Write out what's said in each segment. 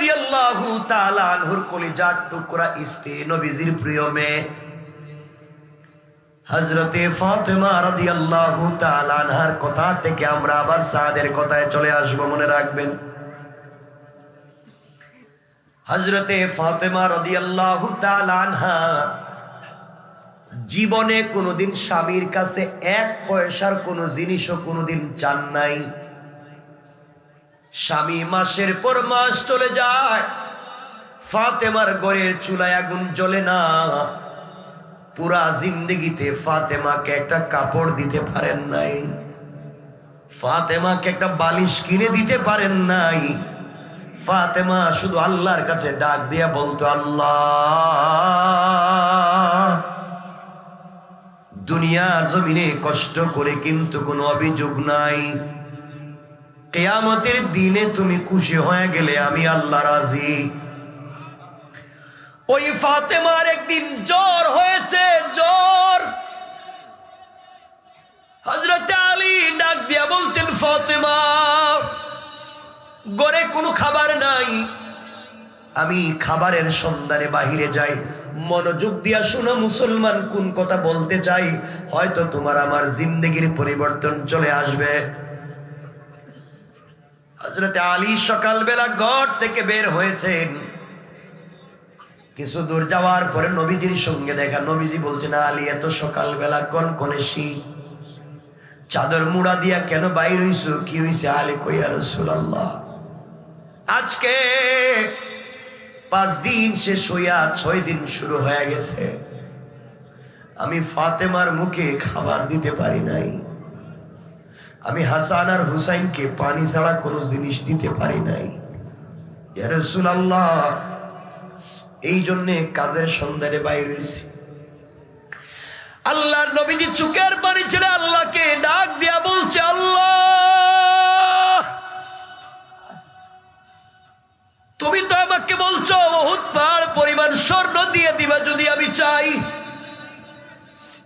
রাদিয়াল্লাহু তাআলা আনহুর কলিজার টুকরা স্ত্রী নবীজির প্রিয় মেয়ে। ফাতেমা রাদিয়াল্লাহু তাআলা আনহার কথা থেকে আমরা আবার সাদের কথায় চলে আসব, মনে রাখবেন। ফাতেমা রাদিয়াল্লাহু তাআলা আনহা জীবনে কোনোদিন স্বামীর কাছে এক পয়সার কোনো জিনিসও কোনোদিন চান নাই। স্বামী মাসের পর মাস চলে যায়। ফাতেমার গড়ের চুলায় আগুন জ্বলে না। পুরা জিন্দগিতে ফাতেমাকে একটা কাপড় দিতে পারেন নাই। ফাতেমাকে একটা বালিশ কিনে দিতে পারেন নাই। ফাতেমা শুধু আল্লাহর কাছে ডাক দিয়া বলতো, আল্লাহ! দুনিয়ার জমিনে কষ্ট করে কিন্তু কোনো অভিযোগ নাই। কেয়ামতের দিনে তুমি খুশি হয়ে গেলে আমি আল্লাহ রাজি। ওই ফাতেমার একদিন জ্বর হয়েছে, জ্বর। হজরত আলী ডাক দিয়া বলছেন, ফাতেমা, গড়ে কোনো খাবার নাই। আমি খাবারের সন্ধানে বাহিরে যাই। মনোযোগ দিয়া শোনো মুসলমান কোন কথা বলতে চাই? হয়তো তোমার আমার জিন্দগির পরিবর্তন চলে আসবে। হজরতে আলী সকালবেলা ঘর থেকে বের হয়েছেন। কিছু দূর যাওয়ার পরে নবীজির সঙ্গে দেখা। নবীজি বলছেন, আলী, এত সকালবেলা কোন কোনে শীত চাদর মুড়া দিয়া কেন বাইর হইছো? কি হইছে? আলী কইয়া রসুল্লাহ আজকে পাঁচ দিন শেষ হইয়া ছয় দিন শুরু হয়ে গেছে। আমি ফাতেমার মুখে খাবার দিতে পারি নাই। আমি হাসান আর হুসাইনকে পানি ছাড়া কোনো জিনিস দিতে পারি নাই। আল্লাহ এই জন্যে কাজের সন্ধানে বাইর হয়েছি। আল্লাহ নবীজি চুকের পানি ছেড়ে আল্লাহকে ডাক দিয়া বলছে, আল্লাহ! তুমি তো আমাকে বলছো, বহুত পাহাড় পরিমাণ স্বর্ণ দিয়ে দিবা যদি আমি চাই।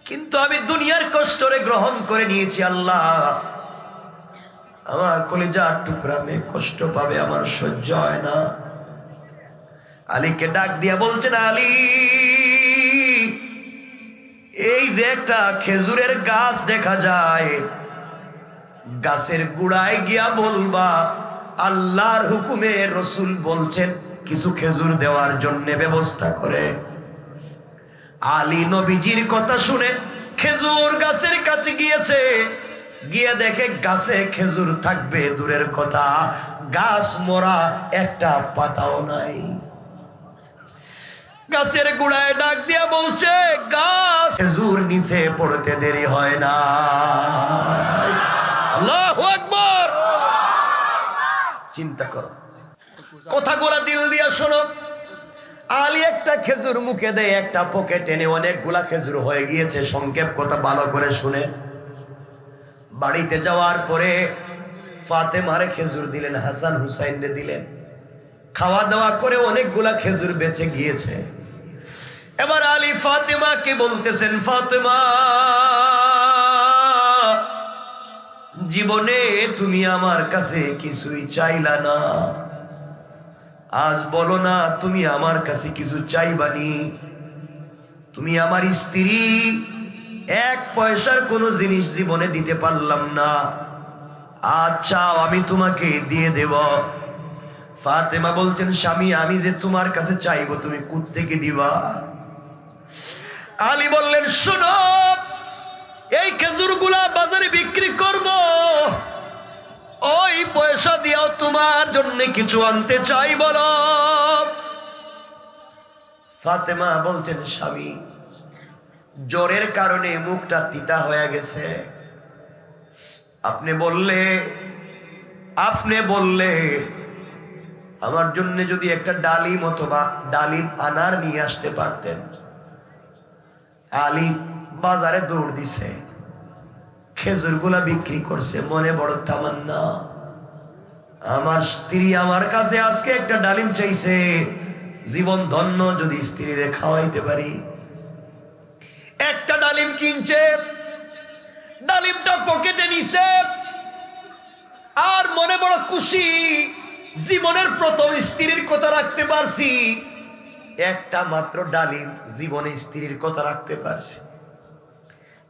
কিন্তু আমি দুনিয়ার কষ্টরে গ্রহণ করে নিয়েছি আল্লাহ। আমার কলিজার টুকরা মেয়ে কষ্ট পাবে, আমার সহ্য হয় না। আলীকে ডাক দিয়া বলছেন, আলী, এই যে একটা খেজুরের গাছ দেখা যায়, গাছের গুড়ায় গিয়া বলবা, আল্লাহর হুকুমে রসুল বলছেন, কিছু খেজুর দেওয়ার জন্য ব্যবস্থা করে। আলী নবীজির কথা শুনে খেজুর গাছের কাছে গিয়েছে। গিয়ে দেখে গাছে খেজুর থাকবে, দূরের কথা। গাছ মরা একটা পাতাও নাই। গাছের গুড়ায় ডাক দিয়া বলছে, গাছ, খেজুর নিচে পড়তে দেরি হয় না। আল্লাহু আকবার। চিন্তা করো। কথাগুলা দিল দিয়া শোনো। আলী একটা খেজুর মুখে দেয়, একটা পকেট এনে অনেকগুলা খেজুর হয়ে গিয়েছে। সংক্ষেপ কথা ভালো করে শুনে। বাড়িতে যাওয়ার পরে ফাতেমারে খেজুর দিলেন, হাসান হুসাইনরে দিলেন। খাওয়া দাওয়া করে অনেকগুলা খেজুর বেঁচে গিয়েছে। এবার আলী ফাতেমাকে বলতেছেন, ফাতেমা, জীবনে তুমি আমার কাছে কিছুই চাইলা না। আজ বলো না, তুমি আমার কাছে কিছু চাইবানি তুমি আমার স্ত্রী এক পয়সার কোনো জিনিস জীবনে দিতে পারলাম না। আচ্ছা আমি তোমাকে দিয়ে দেব। ফাতেমা বলছেন, স্বামী, আমি যে তোমার কাছে চাইব, তুমি কুত থেকে দিবা? আলী বললেন, শোনো, এই খেজুরগুলা বাজারে বিক্রি করব। ওই পয়সা দিয়াও তোমার জন্য কিছু আনতে চাই বলো। ফাতেমা বলছেন, স্বামী জ্বরের কারণে মুখটা তিতা হয়ে গেছে। আপনি বললে আপনি বললে, আমার জন্য যদি একটা ডালিম অথবা ডালিম আনার নিয়ে আসতে পারতেন। আলী বাজারে দৌড় দিছে। খেজুরগুলা বিক্রি করছে, মনে বড় তামান্না। আমার স্ত্রী আমার কাছে আজকে একটা ডালিম চাইছে। জীবন ধন্য যদি স্ত্রীরে খাওয়াইতে পারি। একটা ডালিম কিনছে, ডালিমটা পকেটে নিছে, আর মনে বড় খুশি, জীবনের প্রথম স্ত্রীর কথা রাখতে পারছি। একটা মাত্র ডালিম জীবনে স্ত্রীর কথা রাখতে পারছি।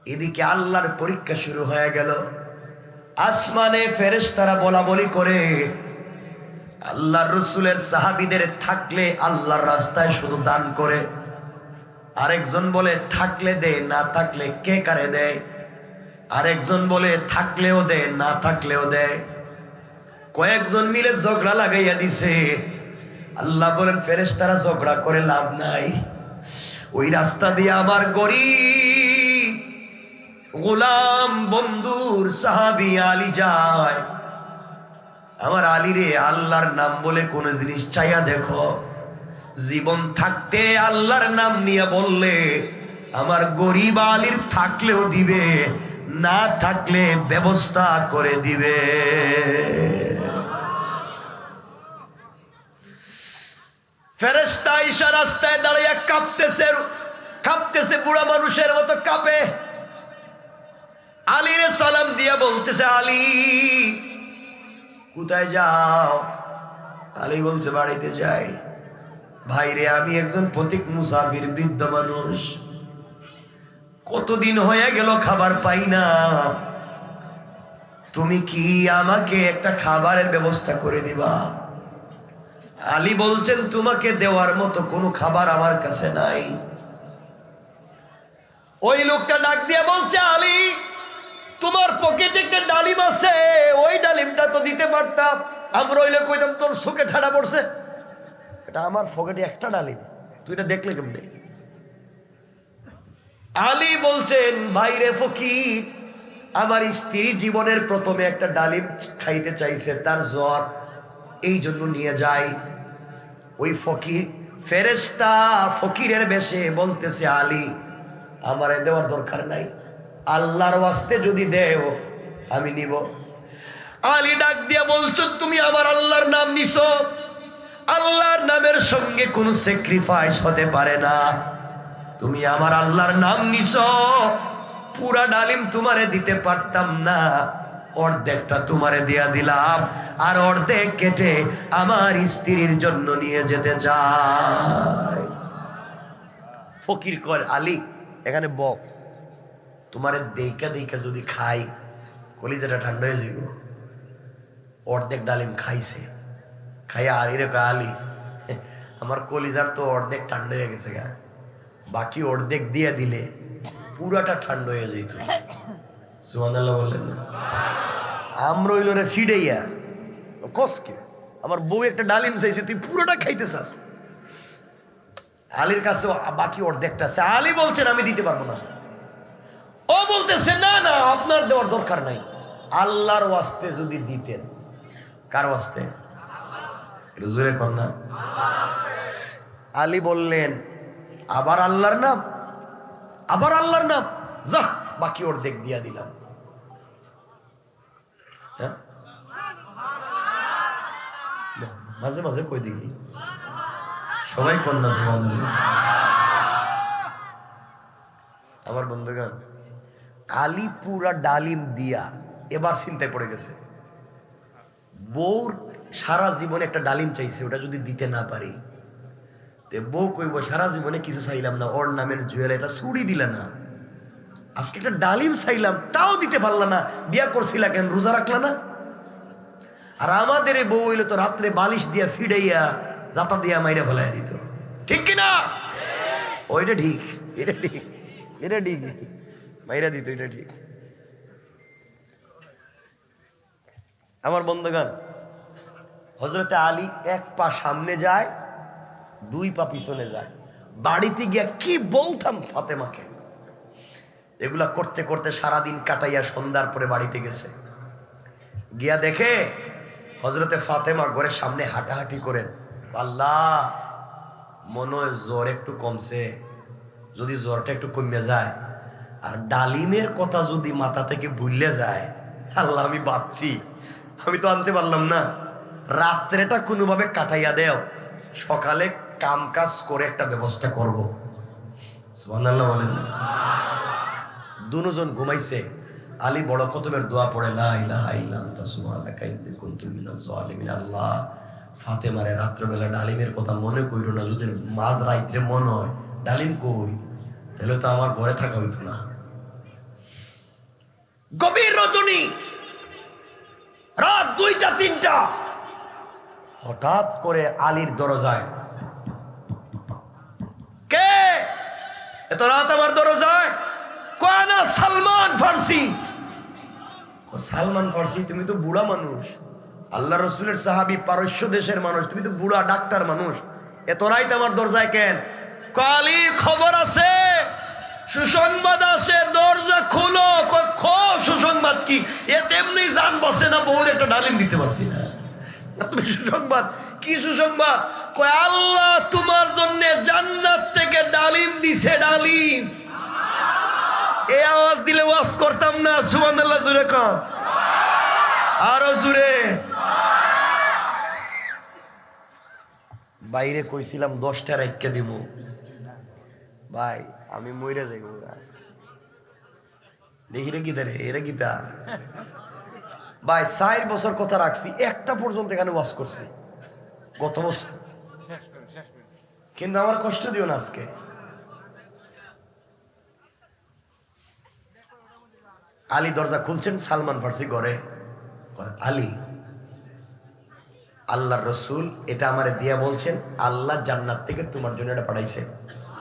এদিকে আল্লাহর পরীক্ষা শুরু হয়ে গেল। আসমানে ফেরেশ তারা বলা বলি করে আল্লাহ রসুলের সাহাবিদের থাকলে আল্লাহর রাস্তায় শুধু দান করে আরেকজন বলে, থাকলে দে, না থাকলে কে কারে দেয় আরেকজন বলে, থাকলেও দে, না থাকলেও দেয় কয়েকজন মিলে ঝগড়া লাগাইয়া দিছে। আল্লাহ বলেন ফেরেস তারা ঝগড়া করে লাভ নাই। ওই রাস্তা দিয়ে আমার গরিব গোলাম বন্ধুর সাহাবি আলী যায়। আমার আলী রে আল্লাহর নাম বলে কোন জিনিস চাইয়া দেখো। জীবন থাকতে আল্লাহর নাম নিয়ে বললে, আমার গরিব আলীর থাকলেও দিবে, না থাকলে ব্যবস্থা করে দিবে। ফেরেস্তা ঈশা রাস্তায় দাঁড়িয়ে কাঁপতেছে কাঁপতেছে, বুড়া মানুষের মতো কাঁপে। আলীরে সালাম দিয়ে বলতেছে, আলী, কোথায় যাও? আলী বলছে, বাড়িতে যাই। ভাইরে, আমি একজন প্রতীক মুসাফির, বৃদ্ধ মানুষ। কতদিন হয়ে গেল খাবার পাই না। তুমি কি আমাকে একটা খাবারের ব্যবস্থা করে দিবা? আলী বলছেন, তোমাকে দেওয়ার মতো কোনো খাবার আমার কাছে নাই। ওই লোকটা ডাক দিয়ে বলছে, আলী, তোমার পকেটে একটা ডালিম আছে। ওই ডালিমটা তো দিতে পারতাম। আমরা ওইলে কইতাম, তোর চোখে ঠাডা পড়ছে। এটা আমার পকেটে একটা ডালিম তুই এটা দেখলে কেমনে? আলী বলছেন ভাইরে ফকির, আমার স্ত্রী জীবনের প্রথমে একটা ডালিম খাইতে চাইছে, তার জ্বর এই জন্য নিয়ে যাই ওই ফকির ফেরেস্তা ফকিরের বেশে বলতেছে, আলী, আমারে দেওয়ার দরকার নাই। আল্লাহর ওয়াস্তে যদি দেও, আমি নিব। আলী ডাক দিয়া বলছো, তুমি আমার আল্লাহর নাম নিছো? আল্লাহর নামের সঙ্গে কোনো স্যাক্রিফাইস হতে পারে না। তুমি আমার আল্লাহর নাম নিছো, পুরা ডালিম তোমারে দিতে পারতাম না। অর্ধেকটা তোমারে দিয়া দিলাম, আর অর্ধেক কেটে আমার স্ত্রীর জন্য নিয়ে যেতে চাই। ফকির কর, আলী, এখানে বক। তোমারে দেইকা দেইকা যদি খাই, কলিজাটা ঠান্ডা হয়ে যাইব। অর্ধেক ডালিম খাইছে। খাইয়া আলী আলী, আমার কলিজার তো অর্ধেক ঠান্ডা হয়ে গেছে গা। বাকি অর্ধেক দিয়ে দিলে পুরাটা ঠান্ডা হয়ে যেত সুবহানাল্লাহ বললেন আমরা হইল রে ফিডাইয়া। কসকে আমার বউ একটা ডালিম চাইছে, তুই পুরোটা খাইতে চাস আলীর কাছে বাকি অর্ধেকটা আছে। আলী বলছেন, আমি দিতে পারব না। ও বলতেছে, না না, আপনার দেওয়ার দরকার নাই। আল্লাহর ওয়াস্তে যদি দিতেন। কার ওয়াস্তে? একটু জোরে না। আলী বললেন, আবার আল্লাহর নাম? আবার আল্লাহর নাম? যা বাকি অর্ধেক দিয়া দিলাম। হ্যাঁ? মাঝে মাঝে কই দেখি। সবাই কন্যা। আমার বন্ধুগণ, আলী পুরা ডালিম দিয়া এবার চিন্তায় পড়ে গেছে। বউর সারা জীবনে একটা ডালিম চাইছে, ওটা যদি দিতে না পারি। তে বউ কইব, সারা জীবনে কিছু চাইলাম না, ওর নামের জুয়েল, এটা চুরি দিলে না। আজকে একটা ডালিম চাইলাম, তাও দিতে পারলা না। বিয়া করছিলা কেন, রোজা রাখলা না? আর আমাদের বউ হইলে তো রাত্রে বালিশ দিয়া ফিডাইয়া জাতা দিয়া মাইরা ফেলাই দিত। ঠিক কিনা ওইটা ঠিক, এটা ঠিক এটা ঠিক। মাইরা দিত, এটা ঠিক। আমার বন্ধুগান হজরতে আলী এক পা সামনে যায়, দুই পা পিছনে যায়। বাড়িতে গিয়া কি বলতাম ফাতেমাকে? এগুলা করতে করতে সারাদিন কাটাইয়া সন্ধ্যার পরে বাড়িতে গেছে। গিয়া দেখে হজরতে ফাতেমা ঘরের সামনে হাঁটাহাঁটি করেন। আল্লাহ, মনে হয় জ্বর একটু কমছে। যদি জ্বরটা একটু কমে যায়, আর ডালিমের কথা যদি মাথা থেকে ভুললে যায়, আল্লাহ আমি বাঁচছি। আমি তো আনতে পারলাম না। রাত্রেটা কোনোভাবে কাটাইয়া দেও। সকালে কাম কাজ করে একটা ব্যবস্থা করব। সুবহানাল্লাহ বলেন না। দুজন ঘুমাইছে। আলী বড় খতমের দোয়া পড়ে, লা ইলাহা ইল্লা আনতা সুবহানাকা ইন্নী কুনতু জালিমিন আল্লাহ। রাত্রবেলা ডালিমের কথা মনে কইরো না, যদি মাঝ রাইত্রে মনে হয়, ডালিম কই? তাহলে তো আমার ঘরে থাকা হইতো না। গভীর রজনী। রাত দুইটা, তিনটা। হঠাৎ করে আলীর দরজায়, কে? এত রাত আমার দরজায়? কয়না সালমান ফার্সি। সালমান ফার্সি? তুমি তো বুড়া মানুষ। আল্লাহ রসুলের সাহাবি পারস্য দেশের মানুষ। তুমি তো বুড়া ডাক্তার মানুষ। এত রাইত আমার দরজায় কেন? কালি খবর আছে? সুসংবাদ আছে। দরজা খোলো। সুসংবাদ কি? এ তেমনি জান বসে না বউর একটা ডালিম দিতে পারছি না। সুসংবাদ? কি সুসংবাদ? কয়, আল্লাহ তোমার জন্য জান্নাত থেকে ডালিম দিছে ডালিম। এই আওয়াজ দিলে ওয়াজ করতাম না জুড়ে আরও বাইরে কইছিলাম, দশটা রাইকা দিব ভাই, আমি মইরে যাইব দেখি রে গীতা রে এরা গীতা। ভাই, চার বছর কথা রাখছি, একটা পর্যন্ত এখানে ওয়াজ করছি। গত বছর। কিন্তু আমার কষ্ট দিও না আজকে। আলী দরজা খুলছেন, সালমান ফার্সি ঘরে। আলী, আল্লাহর রসুল এটা আমার দিয়া বলছেন, আল্লাহ জান্নাত থেকে তোমার জন্য এটা পাঠাইছে।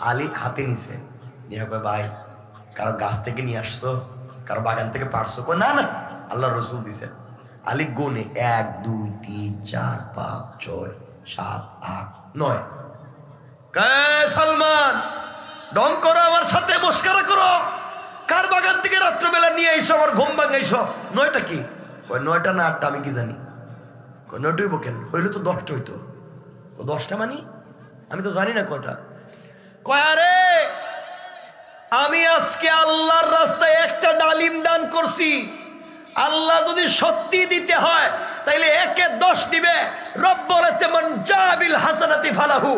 আলী হাতে নিছে। নিয়ে ভাই, কারও গাছ থেকে নিয়ে আসছো, কারও বাগান থেকে পারছ? না না। আল্লাহর রসুল দিছেন আলী গুনে এক, দুই, তিন, চার, পাঁচ, ছয়, সাত, আট, নয়। সালমান ডং করো আমার সাথে, মস্কারা করো। কার বাগান থেকে রাত্রবেলা নিয়ে আইসো, আমার ঘুম ভাঙাইছো নয়টা কি? নয়টা না আটটা, আমি কি জানি? নয়টাই বকেন হইলে তো দশটা হইতো। দশটা মানি? আমি তো জানি না কয়টা। কয়, আরে, আমি আজকে আল্লাহর রাস্তায় একটা ডালিম দান করছি। আল্লাহ যদি সত্যি দিতে হয়, তাইলে একে দশ দিবে। রব বলেছে, মান জাবিল হাসানাতি ফালাহু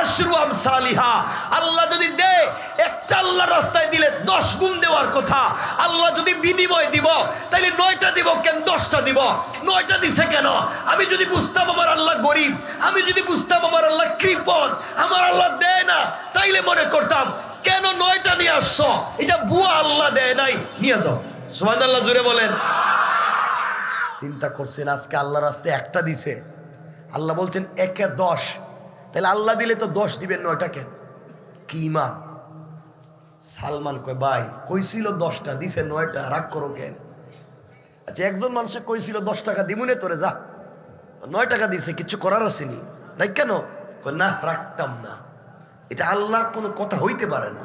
আশরু আম সালিহা আল্লাহ যদি দে একটা আল্লাহর রাস্তায় দিলে দশ গুণ দেওয়ার কথা। আল্লাহ যদি বিনিময় দিব, তাইলে নয়টা দিব কেন? দশটা দিব। নয়টা দিছে কেন? আমি যদি বুঝতাম আমার আল্লাহ গরিব, আমি যদি বুঝতাম আমার আল্লাহ কৃপণ, আমার আল্লাহ দেয় না, তাইলে মনে করতাম, কেন নয়টা নিয়ে আসছো? এটা বুয়া আল্লাহ দেয় নাই, নিয়ে যাও। সুমান আল্লাহ জুড়ে বলেন। চিন্তা করছেন, আজকে আল্লাহ রাস্তায় একটা দিছে। আল্লাহ বলছেন, একে দশ। তাহলে আল্লাহ দিলে তো দশ দিবেন নয়টা কেন কি ইমান সালমান কয়, ভাই, কইছিল দশটা, দিছে নয়টা, রাগ করো কেন? আচ্ছা একজন মানুষে কইছিল, দশ টাকা দিমুনে তোরে, যা। নয় টাকা দিছে, কিছু করার আসেনি রাখ কেন? না, রাখতাম না। এটা আল্লাহর কোনো কথা হইতে পারে না।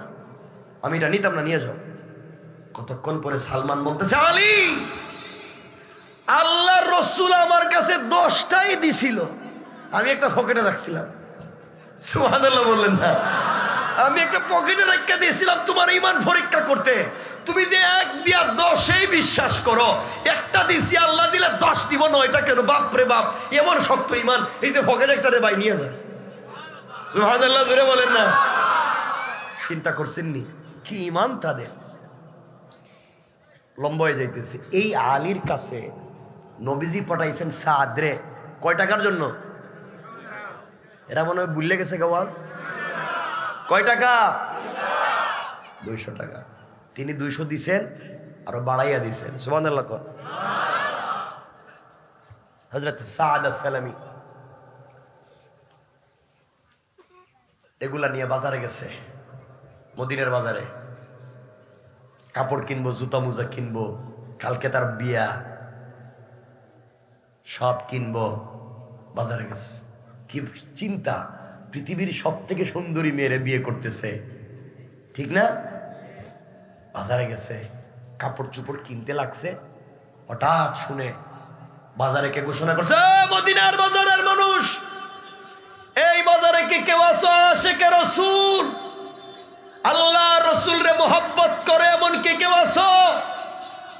আমি এটা নিতাম না, নিয়ে যাও। কতক্ষণ পরে সালমান বলতেছে, আলী, আল্লাহ রসুল আমার কাছে দশটাই দিছিল। আমি একটা পকেটে রাখছিলাম। সুহানাল্লাহ বললেন, না, আমি একটা পকেটে রেখে দিয়েছিলাম তোমার ইমান পরীক্ষা করতে। তুমি যে এক দিয়া দশেই বিশ্বাস করো, একটা দিছি, আল্লাহ দিলে দশ দিব, নয়টা কেন? বাপ রে বাপ, এমন শক্ত ইমান এই যে পকেটে একটা রে ভাই নিয়ে যায়। সুহানাল্লাহ জুড়ে বলেন না। চিন্তা করছেন নি, কি ইমান তাদের? লম্বা হয়ে যাইতেছে। এই আলীর কাছে নবীজি পাঠাইছেন সাদরে কয় টাকার জন্য? এরা মনে হয় বুঝলে গেছে গাওয়াজ কয় টাকা? দুইশো টাকা। তিনি দুইশো দিছেন, আরও বাড়াইয়া দিছেন। কর। হজরত সাদ এগুলা নিয়ে বাজারে গেছে, মদিনের বাজারে। কাপড় কিনবো জুতা মুজা কিনবো কালকে তার বিয়া। সব কিনবো বাজারে গেছে। কি চিন্তা পৃথিবীর সব থেকে সুন্দরী মেয়েরে বিয়ে করতেছে। ঠিক না? বাজারে গেছে কাপড় চুপড় কিনতে লাগছে। হঠাৎ শুনে বাজারে কে ঘোষণা করছে "এ, মদিনার বাজারের মানুষ এই বাজারে কি কেউ আসো আসে কে রসুল। আল্লাহ রসুল রে মোহব্বত করে এমন কে কেউ আসো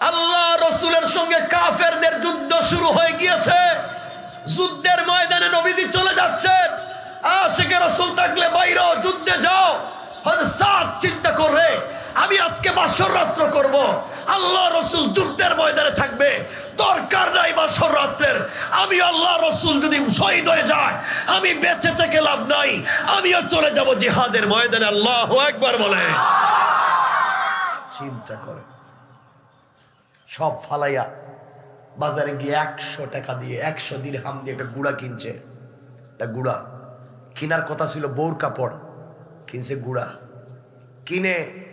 আল্লাহ রসুলের সঙ্গে কাফেরদের যুদ্ধ শুরু হয়ে গিয়েছে। যুদ্ধের ময়দানে নবীজি চলে যাচ্ছেন। আশেকে রসুল থাকলে, বাইরে, যুদ্ধে যাও। চিন্তা করে আমি আজকে বাসর রাত্র করব। আল্লাহ রসুল যুদ্ধের ময়দানে থাকবে। দরকার নাই বাসর রাত্রের। আমি আল্লাহ রসুল যদি শহীদ হয়ে যায়, আমি বেঁচে থেকে লাভ নাই। আমিও চলে যাব জিহাদের ময়দানে, আল্লাহ একবার বলে। চিন্তা করে সব ফালাইয়া বাজারে গিয়ে একশো টাকা দিয়ে, একশো দিন হাম দিয়ে একটা গুড়া কিনছে। একটা গুড়া। কিনার কথা ছিল বউর কাপড়। কিনছে গুড়া। কিনে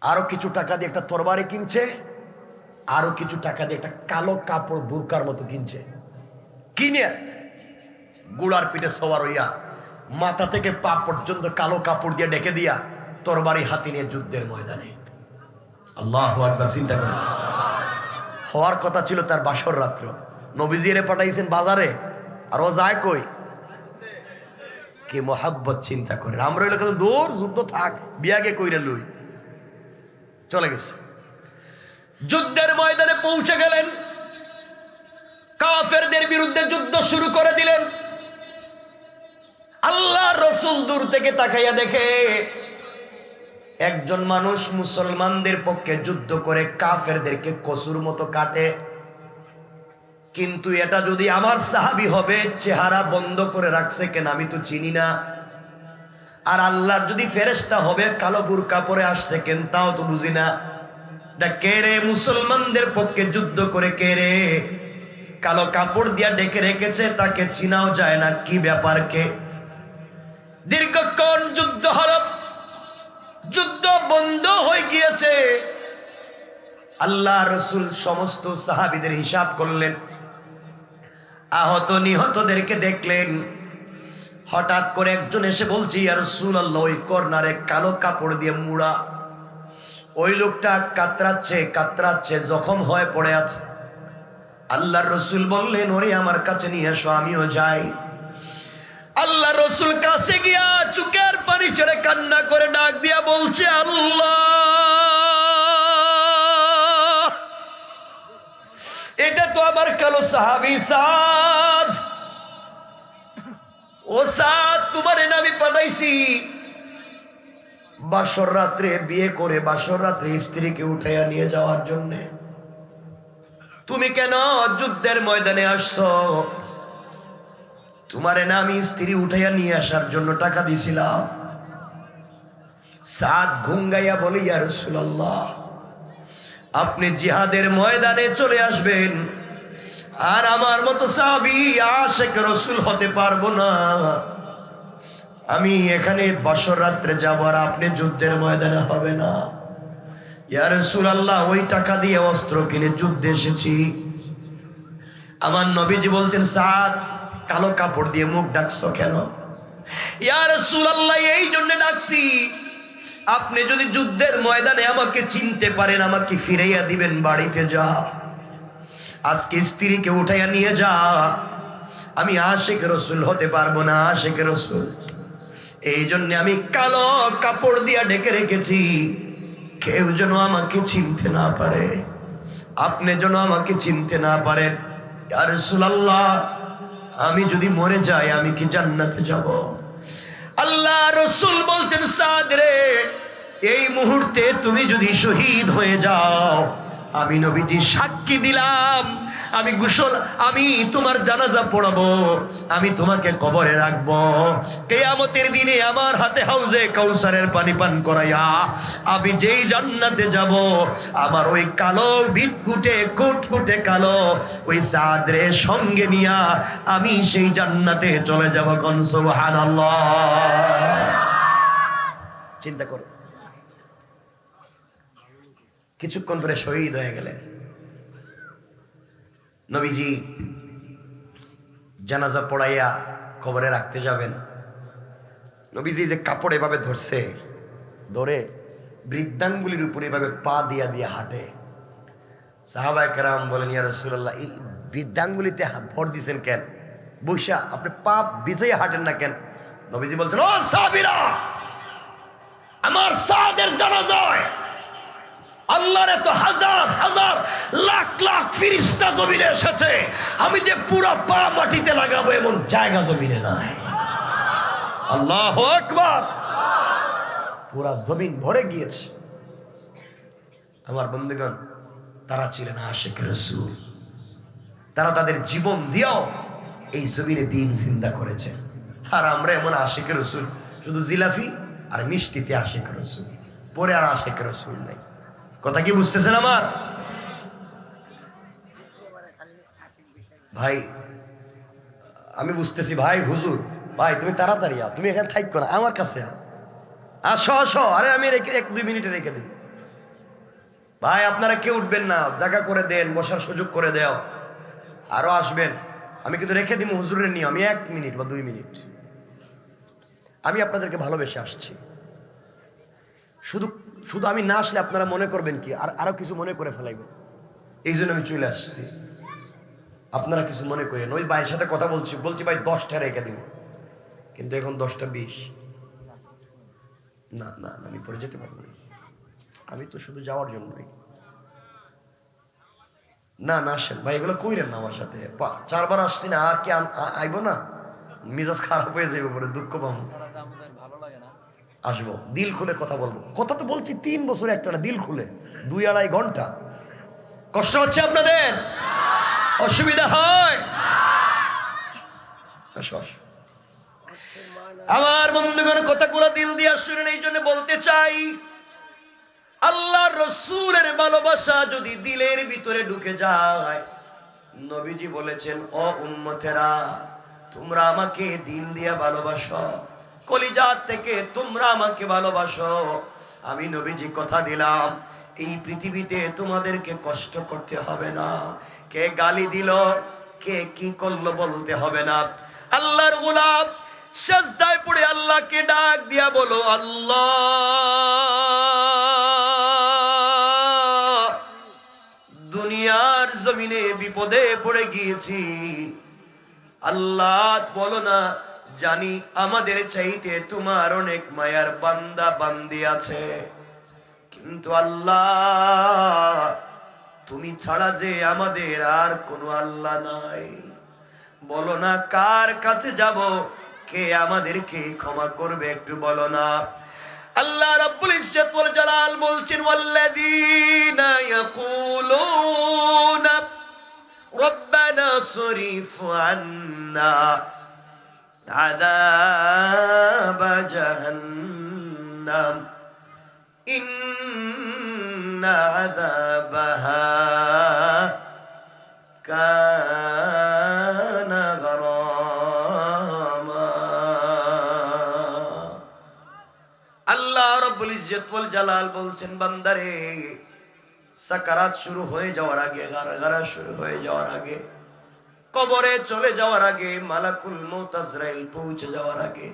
আরও কিছু টাকা দিয়ে একটা তরবারি কিনছে। আরও কিছু টাকা দিয়ে একটা কালো কাপড় বুরকার মতো কিনছে। কিনে গুড়ার পিঠে সবার হইয়া মাথা থেকে পা পর্যন্ত কালো কাপড় দিয়ে ডেকে দিয়া তরবারি হাতি নিয়ে যুদ্ধের ময়দানে। আল্লাহ একবার চিন্তা করে। হওয়ার কথা ছিল তার বাসর রাত্র। নবীজিরে পাঠাইছেন বাজারে, আর ও যায় কই? কি মোহাব্বত, চিন্তা করে। আমরা দূর, যুদ্ধ থাক, বিয়াকে কইরে লই। চলে গেছে। যুদ্ধের ময়দানে পৌঁছে গেলেন। কাফেরদের বিরুদ্ধে যুদ্ধ শুরু করে দিলেন। আল্লাহ রসুল দূর থেকে তাকাইয়া দেখে, একজন মানুষ মুসলমানদের পক্ষে যুদ্ধ করে কাফেরদেরকে কসুর মতো কাটে। কিন্তু এটা যদি আমার সাহাবি হবে, চেহারা বন্ধ করে রাখছে কেন আমি তো চিনি না। আর আল্লাহর যদি ফেরেস্তা হবে, কালো বুরকা পরে আসছে কেন তাও তো বুঝি না। কে রে মুসলমানদের পক্ষে যুদ্ধ করে কে রে? কালো কাপড় দিয়া ডেকে রেখেছে, তাকে চিনাও যায় না, কি ব্যাপার কে? দীর্ঘক্ষণ যুদ্ধ হলো যুদ্ধ বন্ধ হয়ে গিয়েছে। আল্লাহ রসুল সমস্ত সাহাবিদের হিসাব করলেন। আহত নিহতদেরকে দেখলেন। হঠাৎ করে একজন এসে বলছি আর রসুল আল্লাহ ওই কর্নারে কালো কাপড় দিয়ে মুড়া। ওই লোকটা কাতরাচ্ছে কাতরাচ্ছে, জখম হয়ে পড়ে আছে। আল্লাহ রসুল বললেন, ওরে আমার কাছে নিয়ে এসো, আমিও যাই। আল্লাহ রসুল কাছে গিয়া চুকের পানি ছেড়ে কান্না করে ডাক দিয়া বলছে, আল্লাহ! এটা তো আমার কালো সাহাবি সাদ। ও সাদ, তোমার এনে আমি পাঠাইছি। বাসর রাত্রে বিয়ে করে বাসর রাত্রে স্ত্রীকে উঠাইয়া নিয়ে যাওয়ার জন্যে। তুমি কেন যুদ্ধের ময়দানে আসছো? তোমার না আমি স্ত্রী উঠাইয়া নিয়ে আসার জন্য টাকা দিছিলাম। সাত ঘুঙ্গাইয়া বলে, ইয়া রসুল্লাহ আপনি জিহাদের ময়দানে চলে আসবেন। আর আমার মতো সাবি আশেক রসুল হতে পারব না। আমি এখানে বছর রাত্রে যাব আর আপনি যুদ্ধের ময়দানে হবে না। ইয়া রসুল আল্লাহ ওই টাকা দিয়ে অস্ত্র কিনে যুদ্ধে এসেছি। আমার নবীজি বলছেন, সাদ, কালো কাপড় দিয়ে মুখ ডাকছো কেন? ইয়ার সুলাল্লাহ এই জন্য ডাকছি। আপনি যদি যুদ্ধের ময়দানে আমাকে চিনতে পারেন, আমাকে ফিরাইয়া দিবেন, বাড়িতে যা। আজকে স্ত্রীকে উঠাইয়া নিয়ে যা। আমি আশেক রসুল হতে পারব না, আশেক রসুল। এই জন্য আমি কালো কাপড় দিয়া ডেকে রেখেছি। কেউ যেন আমাকে চিনতে না পারে। আপনি যেন আমাকে চিনতে না পারেন। আর সুলাল্লাহ আমি যদি মরে যাই, আমি কি জান্নাতে যাব? আল্লাহ রসুল বলছেন, সাদ রে, এই মুহূর্তে তুমি যদি শহীদ হয়ে যাও, আমি নবীজি সাক্ষী দিলাম। আমি গুসল, আমি তোমার জানাজা পড়াবো, আমি তোমাকে কবরে রাখব। কেয়ামতের দিনে আমার হাতে হাউজে কৌসারের পানি পান করাইয়া আমি যেই জান্নাতে যাব, আমার ওই কালো বিটকুটে কুটকুটে কালো ওই সাদরে সঙ্গে নিয়া আমি সেই জান্নাতে চলে যাব সুবহানাল্লাহ। চিন্তা করো। কিছুক্ষণ ধরে শহীদ হয়ে গেলেন। নবীজি জানাজা পড়াইয়া খবরে রাখতে যাবেন। নবীজি যে কাপড় এভাবে ধরছে, ধরে বৃদ্ধাঙ্গুলির উপরে এভাবে পা দিয়া দিয়া হাঁটে। সাহাবায় কেরাম বলেন, ইয়া রসুল্লাহ এই বৃদ্ধাঙ্গুলিতে ভর দিছেন কেন? বৈশা, আপনি পা বিজয়ে হাঁটেন না কেন? নবীজি বলছেন, ও সাবিরা আমার সাদের জানা যায় হাজার হাজার, লাখ লাখ ফিরিস্তা জমিনে এসেছে। আমি যে পুরো পা মাটিতে লাগাবো এমন জায়গা জমিনে নাই। আল্লাহ একবার পুরা জমিন ভরে গিয়েছে। আমার বন্ধুগণ, তারা ছিলেন আশেখ রসুল। তারা তাদের জীবন দিয়েও এই জমিনে দিন জিন্দা করেছেন। আর আমরা এমন আশেখ রসুল, শুধু জিলাফি আর মিষ্টিতে আশেখ রসুল। পরে আর আশেখ রসুল নাই। কথা কি বুঝতেছেন আমার? ভাই, আমি বুঝতেছি, ভাই, হুজুর, ভাই, তুমি তাড়াতাড়ি আও, তুমি এখানে থাকো না, আমার কাছে আসো আসো, আরে আমি রেখে, এক, দুই মিনিটে রেখে দিই। ভাই, আপনারা কেউ উঠবেন না, জায়গা করে দেন, বসার সুযোগ করে দেও। আরও আসবেন, আমি কিন্তু রেখে দিব হুজুরের নিয়ে আমি এক মিনিট বা দুই মিনিট। আমি আপনাদেরকে ভালোবেসে আসছি। শুধু শুধু আমি না আসলে আপনারা মনে করবেন কি? আর আরও কিছু মনে করে ফেলাইবেন এই জন্য আমি চলে আসছি। আপনারা কিছু মনে করেন। ওই ভাইয়ের সাথে কথা বলছি। বলছি, ভাই, দশটা রেখে দিব। কিন্তু এখন দশটা বিশ। না না আমি পরে যেতে পারব না। আমি তো শুধু যাওয়ার জন্যই। না না আসেন। ভাই, এগুলো কইরেন না আমার সাথে। চারবার আসছি না, আর কি আইবো না? মিজাজ খারাপ হয়ে যাবে পরে, দুঃখ পাবো। আসব, দিল খুলে কথা বলব। কথা তো বলছি তিন বছরে একটা না দিল খুলে, দুই আড়াই ঘণ্টা। কষ্ট হচ্ছে আপনাদের? অসুবিধা হয়। আমার বন্ধুগণ, কথাগুলো দিল দিয়ে শুনেন এই জন্য বলতে চাই, আল্লাহ রসুলের ভালোবাসা যদি দিলের ভিতরে ঢুকে যায়, নবীজি বলেছেন, ও উম্মতেরা, তোমরা আমাকে দিল দিয়ে ভালোবাসো। কলিজাত থেকে তোমরা আমাকে ভালোবাসো। আমি নবীজি কথা দিলাম, এই পৃথিবীতে তোমাদেরকে কষ্ট করতে হবে না। কে গালি দিল, কে কি করল বলতে হবে না। আল্লাহর গোলাপ, সাজদায় পড়ে আল্লাহকে ডাক দিয়া বলো, আল্লাহ, দুনিয়ার জমিনে বিপদে পড়ে গিয়েছি। আল্লাহ, বলো না জানি আমাদের চাইতে তোমার অনেক মায়ার বান্দা বান্দি আছে। কিন্তু আল্লাহ, তুমি ছাড়া যে আমাদের আর কোনো আল্লাহ নাই। বলো না কার কাছে যাব? কে আমাদেরকে ক্ষমা করবে একটু বলো না। আল্লাহ রাব্বুল ইজ্জত ওয়াল জালাল বলছেন, ওয়াল্লাযীনা ইয়াকুলুনা, রব্বানা সরিফ আন্না। عذاب جهنم إن عذابها كان غراما আল্লাহ রব্বুল ইজ্জত ওয়াল জালাল বলছেন বান্দারে সাকারাত শুরু হয়ে যাওয়ার আগে গারাগারা শুরু হয়ে যাওয়ার আগে কবরে চলে যাওয়ার আগে মালাকুল মৌত আজরাইল পৌঁছে যাওয়ার আগে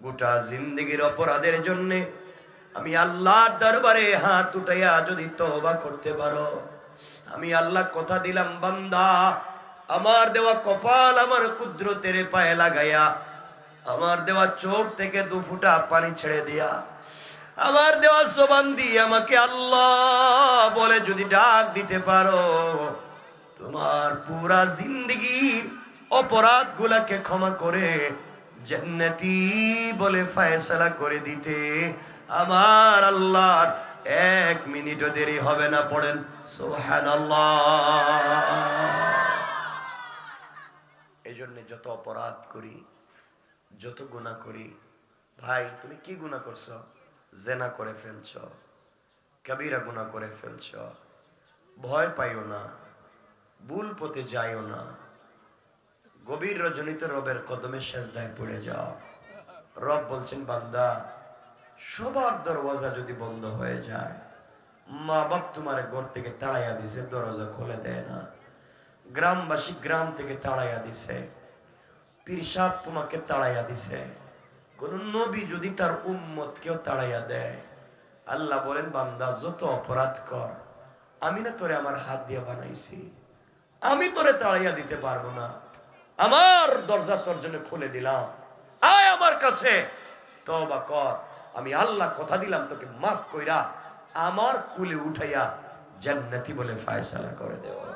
গোটা জিন্দেগির অপরাধের জন্য আমি আল্লাহর দরবারে হাত উঠাইয়া যদি তওবা করতে পারো, আমি আল্লাহ কথা দিলাম, বান্দা, আমার দেওয়া কপাল আমার কুদরতের পায়ে লাগাইয়া, আমার দেওয়া চোখ থেকে দু ফুটা পানি ছেড়ে দিয়া, আমার দেওয়া জবান দিয়ে আমাকে আল্লাহ বলে যদি ডাক দিতে পারো তোমার পুরা জিন্দগির অপরাধ গুলাকে ক্ষমা করে জান্নাতি বলে ফায়সালা করে দিতে। আমার আল্লাহর এক মিনিটও দেরি হবে না, পড়েন। সুবহানাল্লাহ। এই জন্য যত অপরাধ করি, যত গুণা করি, ভাই, তুমি কি গুণা করছ? জেনা করে ফেলছ। কবিরা গুণা করে ফেলছ। ভয় পাইও না। ভুল পথে যাইও না। গভীর রজনীতে রবের কদমে শেষদায় পড়ে যাও। রব বলছেন, বান্দা, সবার দরওয়াজা যদি বন্ধ হয়ে যায় মা বাপ তোমার ঘর থেকে তাড়াইয়া দিছে দরজা খুলে দেয় না। গ্রামবাসী গ্রাম থেকে তাড়াইয়া দিছে। পীর তোমাকে তাড়াইয়া দিছে। কোন নবী যদি তার উম্মত কেউ তাড়াইয়া দেয়। আল্লাহ বলেন, বান্দা, যত অপরাধ কর, আমি না তোরে আমার হাত দিয়ে বানাইছি। আমি তোরে তাড়াইয়া দিতে পারব না। আমার দরজা তোর জন্য খুলে দিলাম। আয় আমার কাছে। তবা কর। আমি আল্লাহ কথা দিলাম, তোকে মাফ কইরা আমার কুলে উঠাইয়া জান্নাতি বলে ফায়সালা করে দেওয়া